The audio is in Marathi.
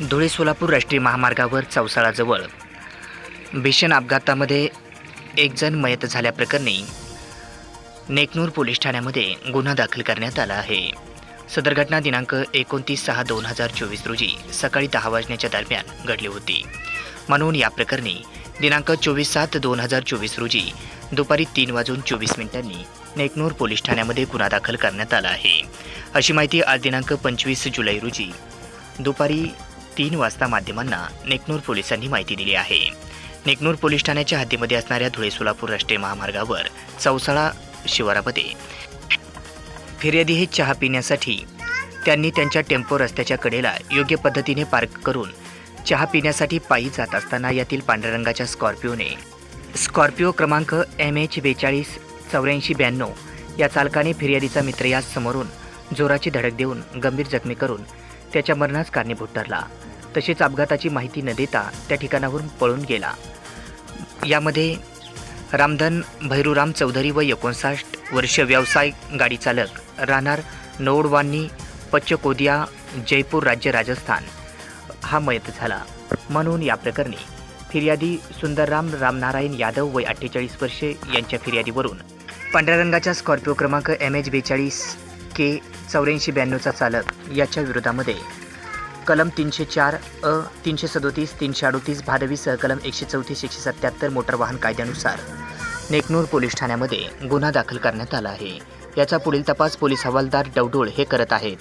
धुळे सोलापूर राष्ट्रीय महामार्गावर चौसाळाजवळ. भीषण अपघातामध्ये एकजण मयत झाल्याप्रकरणी नेकनूर पोलीस ठाण्यामध्ये गुन्हा दाखल करण्यात आला आहे. सदर घटना दिनांक एकोणतीस सहा दोन हजार चोवीस रोजी सकाळी दहा वाजण्याच्या दरम्यान घडली होती. म्हणून या प्रकरणी दिनांक चोवीस सात दोन हजार चोवीस रोजी दुपारी तीन वाजून चोवीस मिनिटांनी नेकनूर पोलीस ठाण्यामध्ये गुन्हा दाखल करण्यात आला आहे. अशी माहिती आज दिनांक पंचवीस जुलै रोजी दुपारी तीन वाजता माध्यमांना नेकनूर पोलिसांनी माहिती दिली आहे. नेकनूर पोलीस ठाण्याच्या हद्दीमध्ये असणाऱ्या धुळे सोलापूर राष्ट्रीय महामार्गावर चौसाळा शिवारामध्ये फिर्यादी हे चहा पिण्यासाठी त्यांनी त्यांच्या टेम्पो रस्त्याच्या कडेला योग्य पद्धतीने पार्क करून चहा पिण्यासाठी पायी जात असताना यातील पांढऱ्या रंगाच्या स्कॉर्पिओने स्कॉर्पिओ क्रमांक एम एच बेचाळीस चौऱ्याऐंशी ब्याण्णव या चालकाने फिर्यादीचा मित्र यास समोरून जोराची धडक देऊन गंभीर जखमी करून त्याच्या मरणास कारणीभूत ठरला. तसेच अपघाताची माहिती न देता त्या ठिकाणावरून पळून गेला. यामध्ये रामधन भैरूराम चौधरी व एकोणसाठ वर्ष व्यवसाय गाडी चालक राहणार नोडवांनी पच्चकोदिया जयपूर राज्य राजस्थान. हा मयत झाला. म्हणून या प्रकरणी फिर्यादी सुंदरराम रामनारायण यादव वय अठ्ठेचाळीस वर्षे यांच्या फिर्यादीवरून. पांढऱ्या रंगाच्या स्कॉर्पिओ क्रमांक एम एच बेचाळीस के चौऱ्याऐंशी ब्याण्णवचा चालक याच्या विरोधामध्ये. कलम तीनशे चार अ तीनशे सदोतीस तीनशे अडोतीस भादवीसह कलम एकशे चौतीस एकशे सत्याहत्तर मोटर वाहन कायद्यानुसार नेकनूर पोलीस ठाण्यामध्ये गुन्हा दाखल करण्यात आला आहे. याचा पुढील तपास पोलीस हवालदार डवडोळ हे करत आहेत.